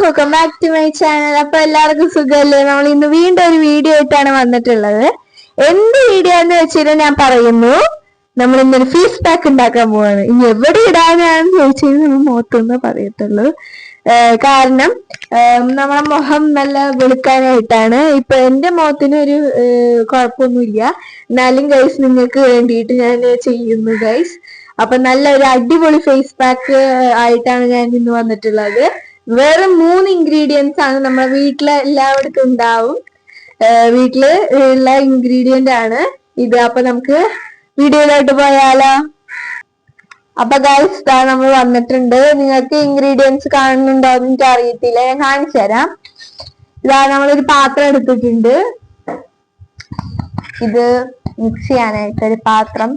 Welcome back to my channel അപ്പൊ എല്ലാവർക്കും സുഖമല്ലേ? നമ്മൾ ഇന്ന് വീണ്ടും ഒരു വീഡിയോ ആയിട്ടാണ് വന്നിട്ടുള്ളത്. എന്ത് വീഡിയോ എന്ന് വെച്ചിട്ട് ഞാൻ പറയുന്നു. നമ്മൾ ഇന്നൊരു ഫീസ് പാക്ക് ഉണ്ടാക്കാൻ പോവാണ്. ഇനി എവിടെ ഇടാനാണെന്ന് ചോദിച്ചാൽ നമ്മൾ മുഖത്തൊന്ന് പറയത്തുള്ളൂ. കാരണം നമ്മളെ മുഖം നല്ല വെളുക്കാനായിട്ടാണ്. ഇപ്പൊ എന്റെ മുഖത്തിന് ഒരു കുഴപ്പമൊന്നുമില്ല. എന്നാലും ഗൈസ് നിങ്ങൾക്ക് വേണ്ടിയിട്ട് ഞാൻ ചെയ്യുന്നു ഗൈസ് അപ്പൊ നല്ല ഒരു അടിപൊളി ഫേസ് പാക്ക് ആയിട്ടാണ് ഞാൻ ഇന്ന് വന്നിട്ടുള്ളത്. വേറെ മൂന്ന് ഇൻഗ്രീഡിയൻസ് ആണ് നമ്മുടെ വീട്ടിലെ എല്ലായിടത്തും ഉണ്ടാവും. വീട്ടിൽ ഉള്ള ഇൻഗ്രീഡിയന്റ് ആണ്. ഇത് അപ്പൊ നമുക്ക് വീഡിയോയിലോട്ട് പോയാലോ? അപ്പൊ ഗൈസ് ഇതാ നമ്മൾ വന്നിട്ടുണ്ട്. നിങ്ങൾക്ക് ഇൻഗ്രീഡിയൻസ് കാണുന്നുണ്ടോ എന്ന് എനിക്ക് അറിയത്തില്ല. ഞാൻ കാണിച്ചു തരാം. ഇതാ നമ്മളൊരു പാത്രം എടുത്തിട്ടുണ്ട്. ഇത് മിക്സ് ചെയ്യാനായിട്ട് ഒരു പാത്രം.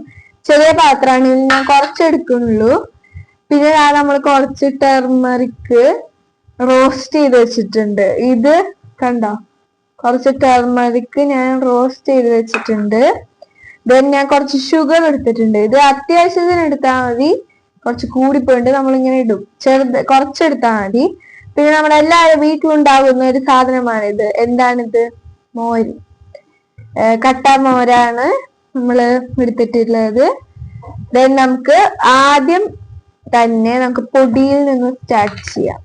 ചെറിയ പാത്രമാണ്. ഞാൻ കുറച്ചെടുക്കുന്നുള്ളൂ. പിന്നെ നമ്മൾ കുറച്ച് ടെർമറിക്ക് റോസ്റ്റ് ചെയ്ത് വെച്ചിട്ടുണ്ട്. ഇത് കണ്ടോ? കുറച്ച് ടർമറിക്ക് ഞാൻ റോസ്റ്റ് ചെയ്ത് വെച്ചിട്ടുണ്ട്. ദെൻ ഞാൻ കുറച്ച് ഷുഗർ എടുത്തിട്ടുണ്ട്. ഇത് അത്യാവശ്യത്തിന് എടുത്താൽ മതി. കുറച്ച് കൂടിപ്പോയിട്ട് നമ്മളിങ്ങനെ ഇടും. ചെറുത് കുറച്ചെടുത്താൽ മതി. പിന്നെ നമ്മുടെ എല്ലാവരും വീട്ടിലുണ്ടാകുന്ന ഒരു സാധനമാണിത്. എന്താണിത്? മോര്. കട്ട മോരാണ് നമ്മൾ എടുത്തിട്ടുള്ളത്. ദെൻ നമുക്ക് ആദ്യം തന്നെ നമുക്ക് പൊടിയിൽ നിന്ന് സ്റ്റാർട്ട് ചെയ്യാം.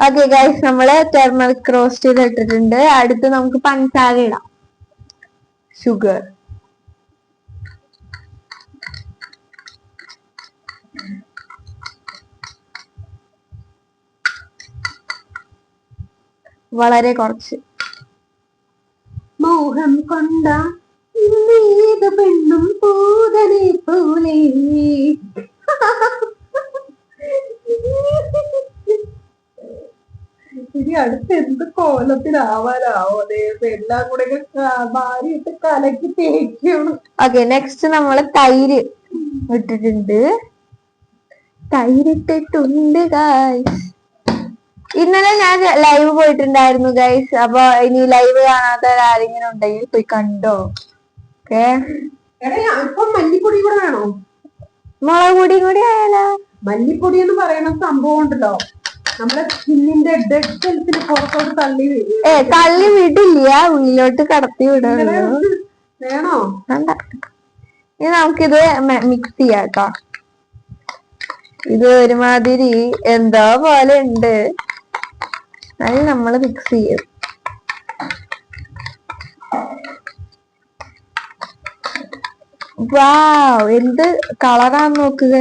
ഓക്കെ ഗൈസ് നമ്മൾ ടെർമറിക് റോസ്റ്റ് ചെയ്ത് അടുത്ത് നമുക്ക് പഞ്ചാര ഇടാം. ഷുഗർ വളരെ കുറച്ച്. മോഹം കൊണ്ട ഇന്നേത് പെണ്ണും പൂതനെ പോലെ. ഇനി അടുത്ത് എന്ത് കോലത്തിലാവാനാവോ? ദൈവം എല്ലാം കൂടെ ഭാര്യയിട്ട് കലക്കി തേക്കണം. ഓക്കെ നെക്സ്റ്റ് നമ്മൾ തൈര് ഇട്ടിട്ടുണ്ട്. തൈര് ഇട്ടിട്ടുണ്ട് ഗൈസ് ഇന്നലെ ഞാൻ ലൈവ് പോയിട്ടുണ്ടായിരുന്നു ഗൈസ് അപ്പൊ ഇനി ലൈവ് കാണാത്ത ആരെങ്കിലും ഉണ്ടെങ്കിൽ പോയി കണ്ടോ? ഓക്കെ മല്ലിപ്പൊടി കൂടെ വേണോ? മുളക് പൊടിയും കൂടി ആയാലോ? മല്ലിപ്പൊടി എന്ന് പറയുന്ന സംഭവം ഉണ്ടല്ലോ. നമ്മുടെ സ്കിന്നിന്റെ ഡെഡ് സെൽസിന് പുറത്തോട്ട് തള്ളി ഏ തള്ളി വിടില്ല. ഉള്ളിലോട്ട് കടത്തി വിടണം വേണോ? വേണ്ട. ഇനി നമുക്കിത് മിക്സ് ചെയ്യാം കേട്ടോ ഇത് ഒരുമാതിരി എന്താ പോലെ ഉണ്ട്. അത് നമ്മൾ മിക്സ് ചെയ്യും. വാവ് എന്ത് കളറാന്ന് നോക്കുക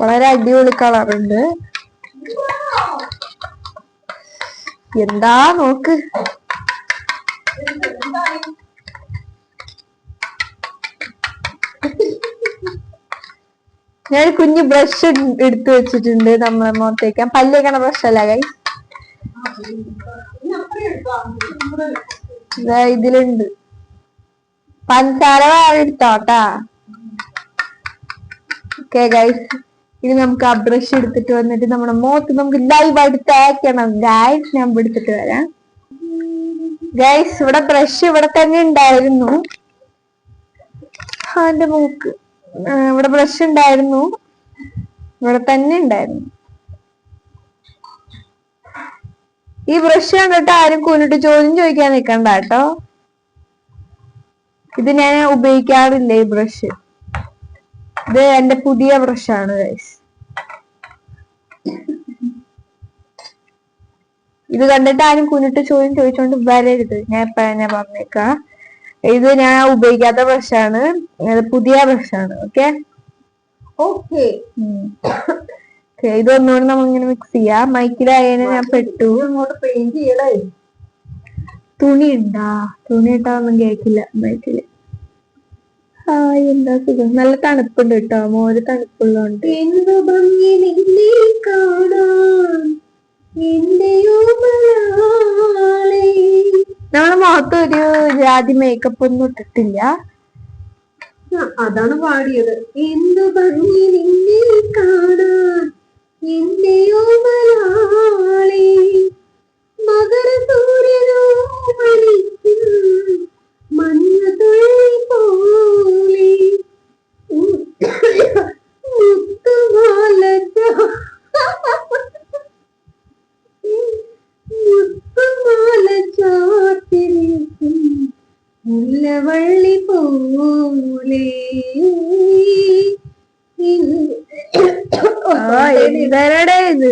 വളരെ അടിപൊളി കളറുണ്ട് എന്താ നോക്ക്. ഞാൻ കുഞ്ഞു ബ്രഷ് എടുത്തു വെച്ചിട്ടുണ്ട് നമ്മളെ മുഖത്തേക്ക്. പല്ലേക്കണ ബ്രഷ് അല്ല കൈ ഇതിലുണ്ട്. പഞ്ചസാര എടുത്തോട്ടാ ഓക്കെ ഗൈസ് ഇനി നമുക്ക് ആ ബ്രഷ് എടുത്തിട്ട് വന്നിട്ട് നമ്മുടെ മുഖത്ത് നമുക്ക് ലൈവായിട്ട് തേക്കണം ഗൈസ് ഞാൻ എടുത്തിട്ട് വരാം. ഗൈസ് ഇവിടെ ബ്രഷ് ഇവിടെ തന്നെ ഉണ്ടായിരുന്നു. ആന്റെ മൂക്ക് ഇവിടെ ബ്രഷ് ഉണ്ടായിരുന്നു. ഇവിടെ തന്നെ ഉണ്ടായിരുന്നു. ഈ ബ്രഷ് കണ്ടിട്ട് ആരും കൂലിട്ട് ചോദ്യം ചോദിക്കാൻ നിൽക്കണ്ട കേട്ടോ. ഇത് ഞാൻ ഉപയോഗിക്കാറില്ല ഈ ബ്രഷ് ഇത് എന്റെ പുതിയ ബ്രഷാണ് ഗൈസ് ഇത് കണ്ടിട്ട് ആരും കുനിട്ട് ചോദ്യം ചോദിച്ചോണ്ട് വരരുത്. ഞാൻ എപ്പോഴാ ഞാൻ പറഞ്ഞേക്കാ. ഇത് ഞാൻ ഉപയോഗിക്കാത്ത ബ്രഷാണ് പുതിയ ബ്രഷാണ് ഓക്കെ ഓക്കെ ഇത് ഒന്നുകൂടി നമ്മളിങ്ങനെ മിക്സ് ചെയ്യാം. മൈക്കിലായതിനെ ഞാൻ പെട്ടു. പെയിന്റ് തുണി ഉണ്ടാ തുണി ഇട്ടാ ഒന്നും കേക്കില്ല മൈക്കിൽ ഹായ് എന്താ സുഖം? നല്ല തണുപ്പുണ്ട് കേട്ടോ. മോര് തണുപ്പുള്ളതുകൊണ്ട് കാണാൻ. ഭംഗി മുഖത്ത് ഒരു ജാതി മേക്കപ്പ് ഒന്നും ഇട്ടിട്ടില്ല. അതാണ് പാടിയത്. എന്ത് ഭംഗി നിന്നെ കാണാൻ മുല്ലവള്ളി പോലെ ആ എന്തരടെ ഇത്?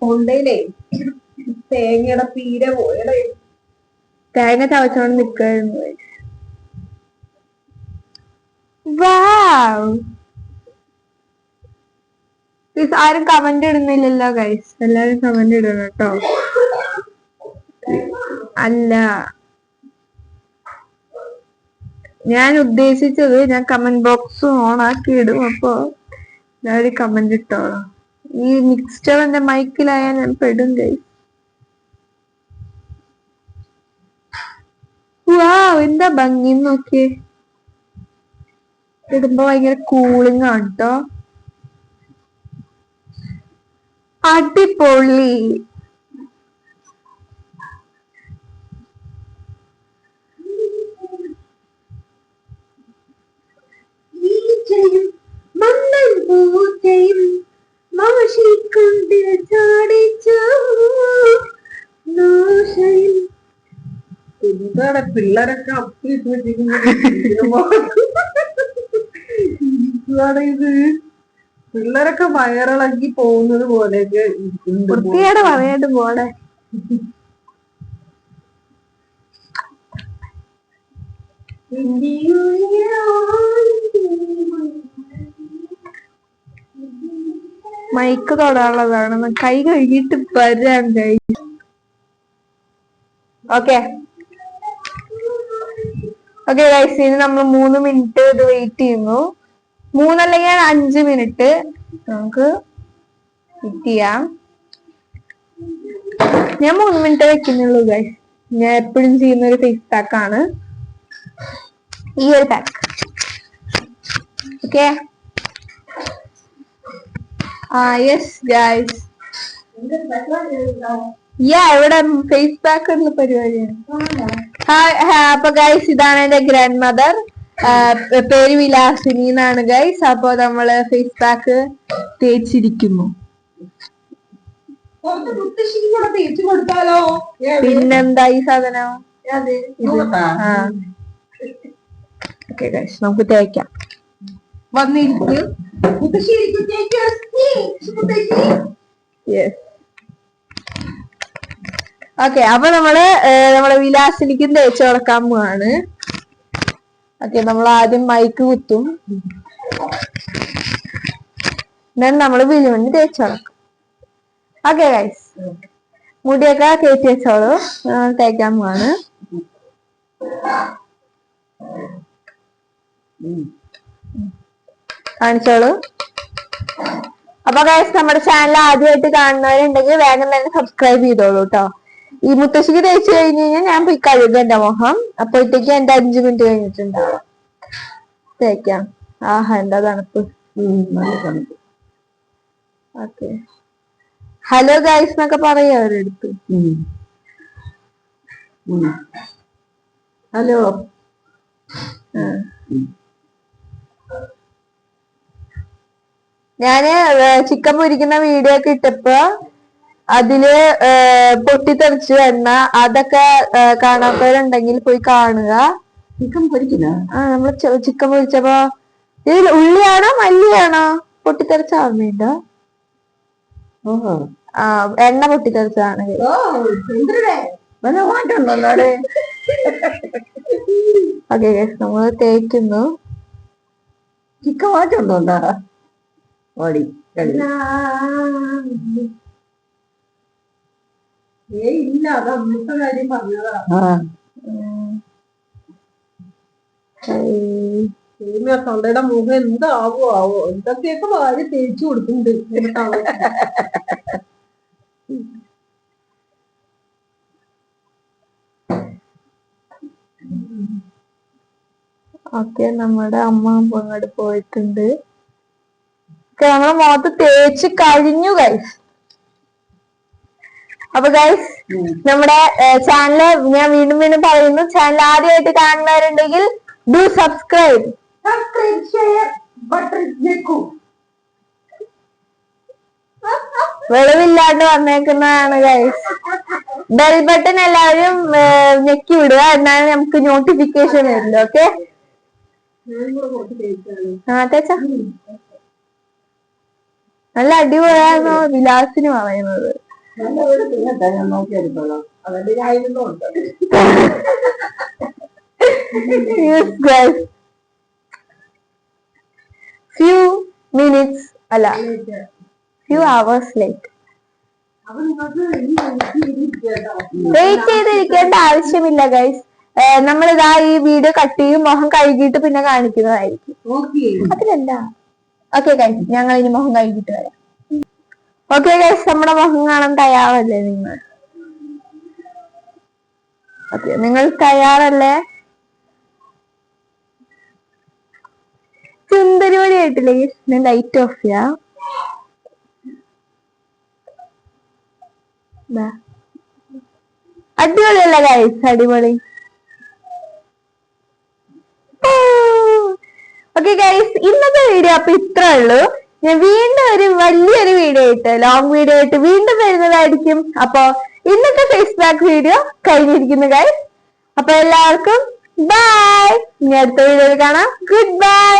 കൊണ്ടേലേ തേങ്ങയുടെ പീര പോയടേ. തേങ്ങ ചവച്ചോണ്ട് നിക്കായിരുന്നു. ആരും കമന്റ് ഇടുന്നില്ലല്ലോ ഗൈസ് എല്ലാരും കമന്റ് ഇടണം കേട്ടോ. അല്ല. ഞാൻ ഉദ്ദേശിച്ചത് ഞാൻ കമന്റ് ബോക്സ് ഓൺ ആക്കി ഇടും. അപ്പോ എല്ലാവരും കമന്റ് ഇട്ടോളാം. ഈ മിക്സ്ചർ എന്റെ മൈക്കിലായാൽ ഞാൻ പെടും കൈ വാ എന്താ ഭംഗി നോക്കിയേ. ഇടുമ്പോ ഭയങ്കര കൂളിംഗ് ആണ് കേട്ടോ അടിപൊളി. ഈച്ചയും മണ്ണൻ പൂച്ചയും മാഷിക്കൊണ്ടിൽ ചാടിച്ചു നാശയും എന്താണ് പിള്ളേരൊക്കെ അപ്പിട്ട് വെച്ചിരിക്കുന്നത് ഇത്. പിള്ളേരൊക്കെ വയറിളക്കി പോകുന്നത് പോലെയൊക്കെ വൃത്തിയോടെ പറയാണ്ട് പോടെ മൈക്ക് തൊടാനുള്ളതാണ് കൈ കഴുകിയിട്ട് വരാൻ കഴിഞ്ഞു ഓക്കെ. ഓക്കെ ഗൈസ് ഇനി നമ്മൾ മൂന്ന് മിനിറ്റ് ഇത് വെയിറ്റ് ചെയ്യുന്നു. മൂന്നല്ലെങ്കിൽ അഞ്ച് മിനിറ്റ് നമുക്ക് വെയിറ്റ് ചെയ്യാം. ഞാൻ മൂന്ന് മിനിറ്റ് വെക്കുന്നുള്ളൂ ഗൈസ്. ഞാൻ എപ്പോഴും ചെയ്യുന്ന ഒരു ഫേസ് പാക്ക് ആണ്. ഈ ഒരു pack okay. Yes guys yeah ഇവിടെ ഫേസ് പാക്ക് ഉള്ള പരിപാടിയാണ്. അപ്പൊ ഗൈസ് ഇതാണ് എന്റെ ഗ്രാൻഡ് മദർ പേര് വിലാസിനി എന്നാണ് ഗൈസ് അപ്പൊ നമ്മൾ ഫേസ് പാക്ക് തേച്ചിരിക്കുന്നു. പിന്നെന്താ ഈ സാധനം? നമുക്ക് തേക്കാം. വന്നിരിക്കും ഓക്കെ അപ്പൊ നമ്മൾ നമ്മളെ വിലാസിനിക്കും തേച്ച് കൊടുക്കാൻ പോവാണ്. ഓക്കെ നമ്മൾ ആദ്യം മൈക്ക് കുത്തും. Then നമ്മൾ വിലുവിന് തേച്ച് കൊടുക്കും ഓക്കെ ഗൈസ് മുടിയൊക്കെ കയറ്റി വെച്ചോളൂ. തേക്കാൻ പോവാണ്. കാണിച്ചോളൂ. അപ്പൊ ഗൈസ് നമ്മുടെ ചാനൽ ആദ്യമായിട്ട് കാണുന്നവരുണ്ടെങ്കിൽ വേഗം തന്നെ സബ്സ്ക്രൈബ് ചെയ്തോളൂ കേട്ടോ ഈ മുത്തശ്ശിക്ക് തേച്ച് കഴിഞ്ഞു കഴിഞ്ഞാൽ ഞാൻ പോയി കഴുകും എന്റെ മുഖം. അപ്പോഴത്തേക്ക് എന്റെ അഞ്ചു മിനിറ്റ് കഴിഞ്ഞിട്ടുണ്ടാവും തേക്കാം. ആഹാ എന്താ തണുപ്പ്? ഓക്കെ. ഹലോ ഗൈസ് എന്നൊക്കെ പറയാ അവരെടുത്ത്? ഹലോ. ഞാൻ ചിക്കൻ പൊരിക്കുന്ന വീഡിയോ ഒക്കെ ഇട്ടപ്പോ അതിൽ പൊട്ടിത്തെറിച്ചു എണ്ണ അതൊക്കെ കാണാത്തവരുണ്ടെങ്കിൽ പോയി കാണുക. ചിക്കൻ പൊരിക്കുന്ന? ആ നമ്മൾ ചിക്കൻ പൊരിച്ചപ്പോ ഇതിൽ ഉള്ളിയാണോ മല്ലിയാണോ പൊട്ടിത്തെറിച്ച ഓർമ്മയുണ്ടോ? ഓഹോ. ആ എണ്ണ പൊട്ടിത്തെറിച്ചതാണ്. ഓക്കെ നമ്മൾ തേക്കുന്നു. ചിക്കൻ മാറ്റമുണ്ടോ ഓടി ഏ ഇല്ല അത് അന്നത്തെ കാര്യം പറഞ്ഞതാ. തൊണ്ടയുടെ മുഖം എന്താവോ ആവോ എന്തൊക്കെയൊക്കെ വാരി തേച്ചു കൊടുക്കുന്നുണ്ട്. ഓക്കെ നമ്മുടെ അമ്മ അങ്ങോട്ട് പോയിട്ടുണ്ട്. ഓക്കെ മുഖത്ത് തേച്ച് കഴിഞ്ഞു ഗൈസ് അപ്പൊ ഗൈസ് നമ്മുടെ ചാനൽ ഞാൻ വീണ്ടും വീണ്ടും പറയുന്നു ചാനൽ ആദ്യമായിട്ട് കാണുന്നവരുണ്ടെങ്കിൽ do subscribe subscribe share button ഞെക്കൂ വെളിവില്ലാണ്ട് വന്നേക്കുന്നതാണ് ഗൈസ് ബെൽ ബട്ടൺ എല്ലാവരും ഞെക്കി വിടുക. എന്നാലും നമുക്ക് നോട്ടിഫിക്കേഷൻ വരില്ല ഓക്കെ ആ തേച്ച? നല്ല അടിപൊളിയാണെന്നോ വിലാസിന് പറയുന്നത്. ഫ്യൂ മിനിറ്റ്സ് അല്ല നിങ്ങൾക്ക് ഈ ഇരിക്കേട്ടോ വെയിറ്റ് ചെയ്തിരിക്കേണ്ട ആവശ്യമില്ല ഗൈസ് നമ്മളിതാ ഈ വീഡിയോ കട്ട് ചെയ്യും മുഖം കഴുകിയിട്ട് പിന്നെ കാണിക്കുന്നതായിരിക്കും. അതിലെന്താ അതിലല്ല ഓക്കെ ഗൈസ് ഞങ്ങൾ ഇനി മുഖം കഴുകിട്ട് വരാം. ഓക്കെ ഗൈസ് നമ്മുടെ മുഖം കാണാൻ തയ്യാറല്ലേ നിങ്ങൾ? ഓക്കെ നിങ്ങൾ തയ്യാറല്ലേ? സുന്ദരിയോടെ ആയിട്ടില്ലേ? ഗൈസ് ഞാൻ ലൈറ്റ് ഓഫ് ചെയ്യാം. അടിപൊളിയല്ലേ ഗൈസ് അടിപൊളി. ഓക്കെ ഗൈസ് ഇന്നത്തെ വീഡിയോ അപ്പൊ ഇത്രേ ഉള്ളൂ. ഞാൻ വീണ്ടും ഒരു വലിയൊരു വീഡിയോ ആയിട്ട് ലോങ് വീഡിയോ ആയിട്ട് വീണ്ടും വരുന്നതായിരിക്കും. അപ്പൊ ഇന്നത്തെ ഫേസ് ബാക്ക് വീഡിയോ കഴിഞ്ഞിരിക്കുന്നു ഗൈസ് അപ്പൊ എല്ലാവർക്കും ബൈ ഇനി അടുത്ത വീഡിയോയിൽ കാണാം. Good bye